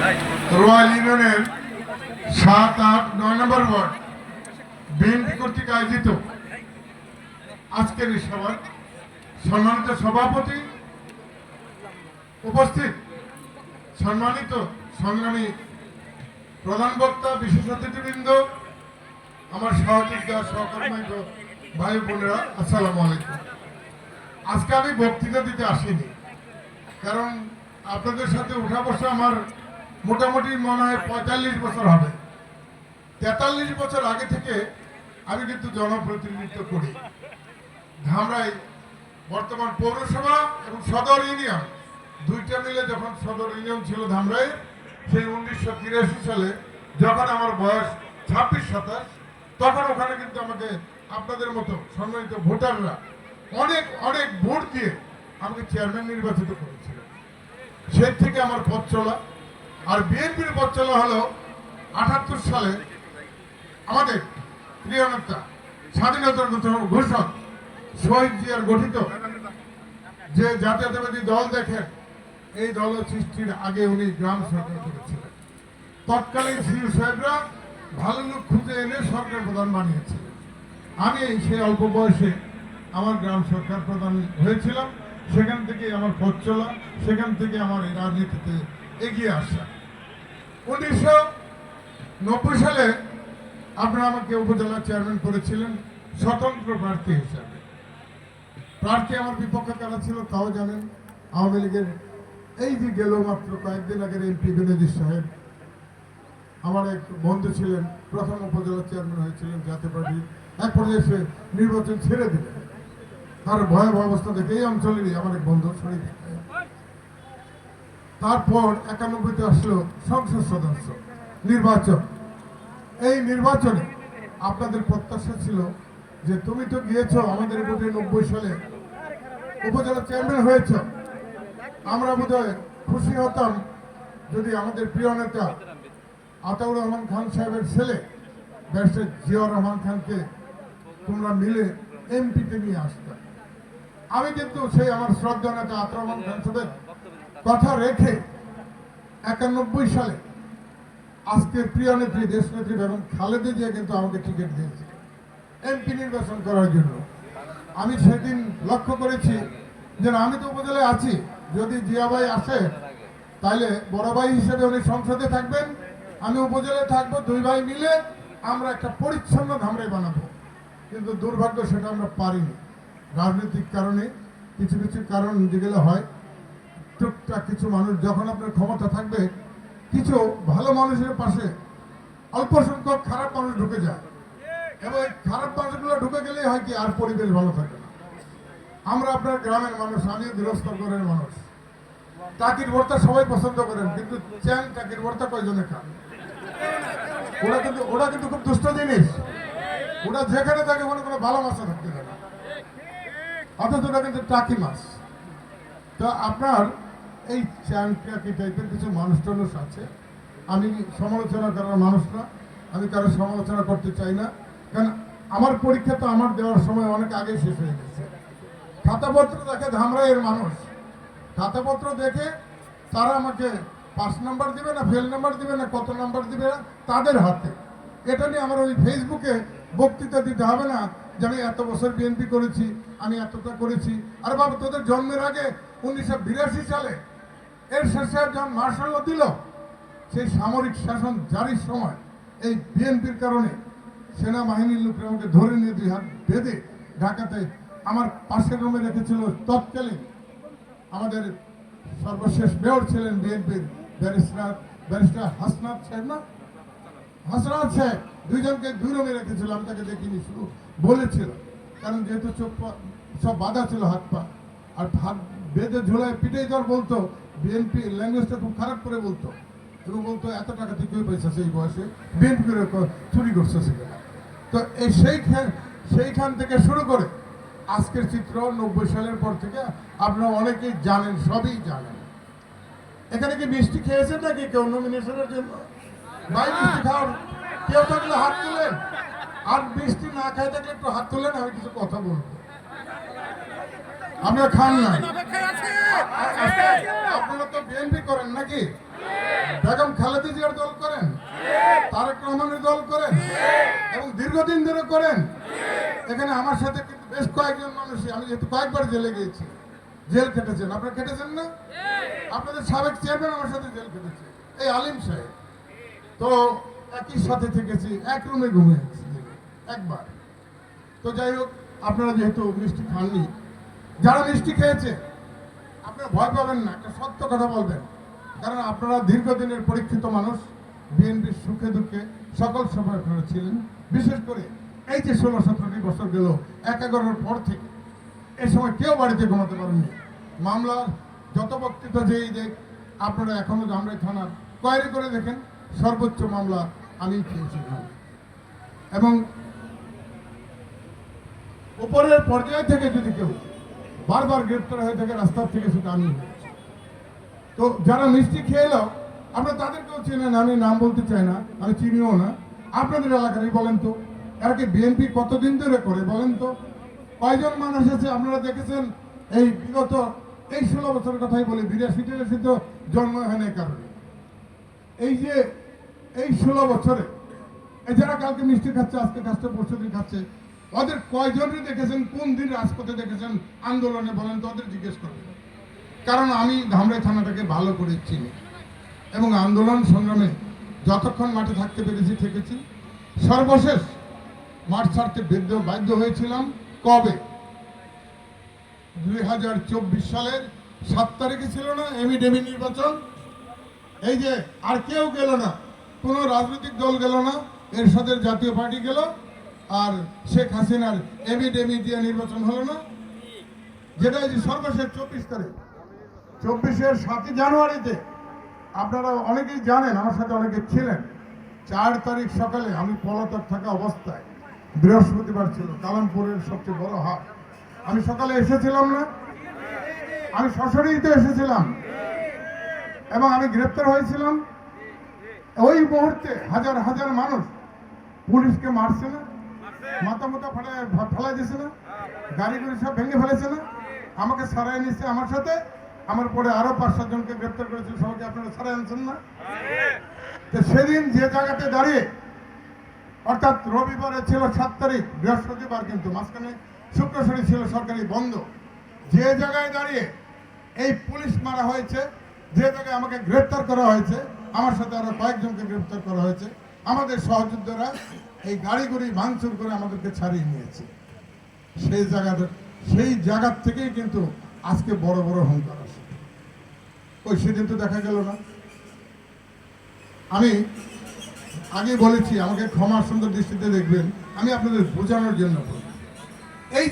Royal ইউনিয়নের সাত আট নয় নম্বর ওয়ার্ড, বিএনপি কর্তৃক আয়োজিত আজকের এই সভায় সম্মানিত সভাপতি উপস্থিত। সম্মানিত সংগ্রামী প্রধান বক্তা, বিশেষ অতিথিবৃন্দ, আমার সহযোগিতা সহকর্মী ভাই বোনেরা, আসসালামু আলাইকুম। আজকে আমি বক্তৃতা দিতে আসিনি, কারণ আপনাদের সাথে উঠা বসা আমার মোটামুটি মনে হয় পঁয়তাল্লিশ বছর হবে। তেতাল্লিশ বছর আগে থেকে আমি কিন্তু জনপ্রতিনিধিত্ব করি। ধামরাই বর্তমান পৌরসভা এবং সদর ইউনিয়ন, দুইটা মিলে যখন সদর ইউনিয়ন ছিল ধামরাই সেই উনিশশো তিরাশি সালে যখন আমার বয়স ছাব্বিশ, সাতাশ, তখন ওখানে কিন্তু আমাকে আপনাদের মতো সম্মানিত ভোটাররা অনেক অনেক ভোট দিয়ে আমাকে চেয়ারম্যান নির্বাচিত করেছিলেন। সেই থেকে আমার পথ চলা। আর বিএনপির পথ চলা হলো আটাত্তর সালে আমাদের প্রিয় নেতা, স্বাধীনতার ঘোষক শহীদ জিয়ার গঠিত যে জাতীয়তাবাদী দল দেখেন, এই দল সৃষ্টির আগে উনি গ্রাম সরকার করেছিলেন। তৎকালীন শ্রী সাহেবরা ভালো লোক খুঁজে এনে সরকার প্রধান বানিয়েছিলেন আমি সেই অল্প বয়সে আমার গ্রাম সরকার প্রধান হয়েছিলাম, সেখান থেকে আমার পথ চলা, সেখান থেকে আমার এই রাজনীতিতে এগিয়ে আসা উনিশশো নব্বই সালে আপনারা আমাকে উপজেলা চেয়ারম্যান করেছিলেন, স্বতন্ত্র প্রার্থী হিসাবে। প্রার্থী আমার বিপক্ষে কারা ছিল তাও জানেন। আওয়ামী লীগের এই যে গেল মাত্র কয়েকদিন আগের এমপি বিনোদী সাহেব, আমার এক বন্ধু ছিলেন, প্রথম উপজেলা চেয়ারম্যান হয়েছিলেন জাতীয় পার্টির এক পর্যায়ে সে নির্বাচন ছেড়ে দিলেন। তার ভয়াবহ অবস্থা দেখে এই অঞ্চলেরই আমার এক বন্ধু শরীর তারপর একানব্বইতে আসলো সংসদ সদস্য নির্বাচন এই নির্বাচনে আপনাদের প্রত্যাশা ছিল যে তুমি তো গিয়েছো আমাদের ভোটে নব্বই সালে, উপজেলা চেয়ারম্যান হয়েছ। আমরা বোধহয় খুশি হতাম যদি আমাদের প্রিয় নেতা আতাউর রহমান খান সাহেবের ছেলে ব্যারিস্টার জিয়াউর রহমান খানকে তোমরা মিলে এমপিতে নিয়ে আসতে। আমি কিন্তু সেই আমার শ্রদ্ধা নেতা আতাউর রহমান খান সাহেবের কথা রেখে একানব্বই সালে আজকের প্রিয় নেত্রী, দেশ নেত্রী বেগম খালেদা জিয়া কিন্তু আমাকে টিকিট দিয়েছে। এমপি নির্বাচন করার জন্য। আমি সেদিন লক্ষ্য করেছি যে আমি তো উপজেলায় আছি। যদি জিয়া ভাই আসে তাহলে বড় ভাই হিসেবে উনি সংসদে থাকবেন, আমি উপজেলায় থাকব, দুই ভাই মিলে আমরা একটা পরিচ্ছন্ন ধামরাই বানাবো। কিন্তু দুর্ভাগ্য সেটা আমরা পারিনি। রাজনৈতিক কারণে কিছু কিছু কারণ যেগুলো হয়। টুকটাক কিছু মানুষ যখন আপনার ক্ষমতা থাকবে, কিছু ভালো মানুষের পাশে অল্প সংখ্যক খারাপ মানুষ ঢুকে যায়। এবং খারাপ মানুষগুলো ঢুকে গেলেই হয় কি, আর পরিবেশ ভালো থাকে না। আমরা আপনার গ্রামের মানুষ, আমি গৃহস্থ ঘরের মানুষ। টাকির ভর্তা সবাই পছন্দ করেন, কিন্তু চ্যাং টাকির ভর্তা কয়জনে খান? ওরা কিন্তু ওরা কিন্তু খুব দুষ্ট জিনিস। ওরা যেখানে থাকে ওখানে কোনো ভালো মাছ থাকতে না। অথচ ওটা কিন্তু টাকি মাছ। তো আপনার এই চ্যাংটাকি টাইপের কিছু মানুষ টানুষ আছে? আমি সমালোচনা করার মানুষ না, আমি কারও সমালোচনা করতে চাই না। কারণ আমার পরীক্ষা তো আমার দেওয়ার সময় অনেক আগে শেষ হয়ে গেছে। খাতাপত্র দেখে ধামরাইয়ের মানুষ। খাতাপত্র দেখে তারা আমাকে পাঁচ নাম্বার দিবে না ফেল নাম্বার দিবে না, কত নাম্বার দিবে না, তাদের হাতে। এটা নিয়ে আমার ওই ফেসবুকে বক্তৃতা দিতে হবে না যে আমি এত বছর বিএনপি করেছি, আমি এতটা করেছি। আর বাবা, তোদের জন্মের আগে উনিশশো বিরাশি সালে এর শেষে যখন মার্শাল দিল, সেই সামরিক শাসন জারির সময় এই বিএনপির কারণে সেনাবাহিনীর লোকরা আমাকে ধরে নিয়ে দুই হাত বেঁধে ঢাকাতে আমার পাশের রুমে রেখেছিল তৎকালীন আমাদের সর্বশেষ মেয়র ছিলেন বিএনপির ব্যারিস্টার ব্যারিস্টার হাসনাত সাহেব না? হাসনাত সাহেব, দুইজনকে দুই রুমে রেখেছিল, আমি তাকে দেখিনি, শুধু বলেছিল। কারণ যেহেতু চোখ সব বাধা ছিল, হাত পা। আর হাত বেঁধে ঝোলায় পিঠে জ্বর বলতো বিএনপি ল্যাঙ্গুয়েজটা খুব খারাপ করে বলতো। এবং বলতো, এত টাকা থেকে পয়সা সেই বয়সে? বিএনপি চুরি করছে সেখানে। তো এই সেইখান সেইখান থেকে শুরু করে আজকের চিত্র নব্বই সালের পর থেকে আপনারা অনেকেই জানেন, সবই জানেন। এখানে কি মিষ্টি খেয়েছেন নাকি কেউ নমিনেশনের জন্য? ভাই, মিষ্টি খাওয়ার কেউ থাকলে হাত তুলেন। আর মিষ্টি না খাই থাকলে একটু হাত তুলেন, আমি কিছু কথা বলব। আপনারা খান না আপনারা তো বিএনপি করেন নাকি? বেগম খালেদা জিয়ার দল করেন? তারেক রহমানের দল করেন? এবং দীর্ঘদিন ধরে করেন? এখানে আমার সাথে কিন্তু বেশ কয়েকজন মানুষই আমি যেহেতু কয়েকবার জেলে গিয়েছি জেল কেটেছেন আপনারা খেটেছেন না? আপনাদের সাবেক চেয়ারম্যান আমার সাথে জেল কেটেছে এই আলিম সাহেব। তো একই সাথে থেকেছি এক রুমে ঘুমিয়েছি একবার। তো যাই হোক আপনারা যেহেতু মিষ্টি খাননি যারা মিষ্টি খেয়েছে, আপনারা ভয় পাবেন না, একটা সত্য কথা বলবেন। কারণ আপনারা দীর্ঘদিনের পরীক্ষিত মানুষ, বিএনপির সুখে দুঃখে সকল সময় আপনারা ছিলেন। বিশেষ করে এই যে ষোলো সতেরোটি বছর গেল এক এগারোর পর থেকে, এ সময় কেউ বাড়িতে ঘুমাতে পারেননি। মামলার যত বক্তৃতা যেই দেখ, আপনারা এখনও জামরাই থানার কয়েরি করে দেখেন, সর্বোচ্চ মামলা আমি খেয়েছি এবং উপরের পর্যায় থেকে যদি কেউ বারবার গ্রেপ্তার হয়ে থাকে, রাস্তার থেকে সেটা আমি তো যারা মিষ্টি খেয়ে এলো আমরা তাদেরকেও চেনেন আমি নাম বলতে চাই না, আমি চিনিও না। আপনাদের এলাকারই বলেন তো, এরা কি বিএনপি কতদিন ধরে করে বলেন তো? কয়জন মানুষ আছে, আপনারা দেখেছেন এই বিগত এই ষোলো বছরের কথাই বলি, বিরাশি টিরাশি তো জন্ম হয় কারণে এই যে এই ষোলো বছরে যারা কালকে মিষ্টি খাচ্ছে, আজকে খাচ্ছে পরশু দিন খাচ্ছে ওদের কয়জনই দেখেছেন, কোন দিন রাজপথে দেখেছেন আন্দোলনে বলেন তো ওদের জিজ্ঞেস করবেন কারণ আমি ধামরাই থানাটাকে ভালো করে চিনি এবং আন্দোলন সংগ্রামে যতক্ষণ মাঠে থাকতে পেরেছি, থেকেছি। সর্বশেষ মাঠ ছাড়তে বাধ্য বাধ্য হয়েছিলাম কবে? দুই হাজার চব্বিশ সালের সাত তারিখে ছিল না এমি ডেমি নির্বাচন? এই যে আর কেউ গেল না, কোনো রাজনৈতিক দল গেল না, এরশাদের জাতীয় পার্টি গেল আর শেখ হাসিনার এমি দিয়ে নির্বাচন হলো না? যেটা যে সর্বশেষ চব্বিশ তারিখ। চব্বিশের সাতই জানুয়ারিতে আপনারা অনেকেই জানেন, আমার সাথে অনেকে ছিলেন, চার তারিখ সকালে আমি পলাতক থাকা অবস্থায় বৃহস্পতিবার ছিল, কালামপুরের সবচেয়ে বড় হাট। আমি সকালে এসেছিলাম না, আমি সশরীরতে এসেছিলাম এবং আমি গ্রেপ্তার হয়েছিলাম। ওই মুহূর্তে হাজার হাজার মানুষ পুলিশকে মারছে না মাথা মাথা ফেলে ফেলাই দিছে না গাড়ি গুড়ি সব ভেঙে ফেলেছে না আমাকে সারাই নিচ্ছে আমার সাথে। আমার পরে আরও পাঁচ সাত জনকে গ্রেপ্তার করেছিল। সবাইকে আপনারা সারাই আনছেন না? তো সেদিন যে জায়গাতে দাঁড়িয়ে, অর্থাৎ রবিবারে ছিল সাত তারিখ, বৃহস্পতিবার কিন্তু, মাঝখানে শুক্র শনি ছিল সরকারি বন্ধ। যে জায়গায় দাঁড়িয়ে এই পুলিশ মারা হয়েছে, যে জায়গায় আমাকে গ্রেপ্তার করা হয়েছে, আমার সাথে আরও কয়েকজনকে গ্রেপ্তার করা হয়েছে। আমাদের সহযোদ্ধারা এই গাড়িগুড়ি ভাঙচুর করে আমাদেরকে ছাড়িয়ে নিয়েছে। সেই জায়গাটা সেই জায়গার থেকেই কিন্তু আজকে বড় বড় হংকার আসে। ওই সেদিন তো দেখা গেল না। আমি আগে বলেছি, আমাকে ক্ষমা সুন্দর দৃষ্টিতে দেখবেন। আমি আপনাদের বোঝানোর জন্য বলি